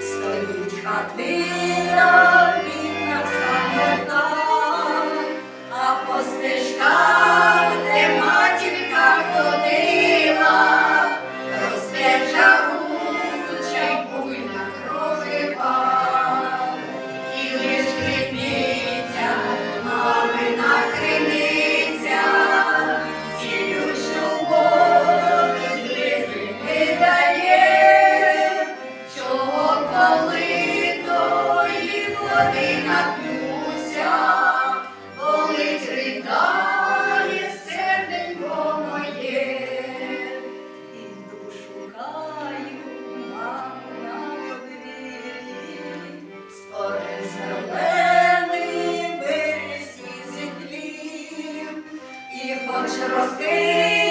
Стоїть хатина. Тихо, роки.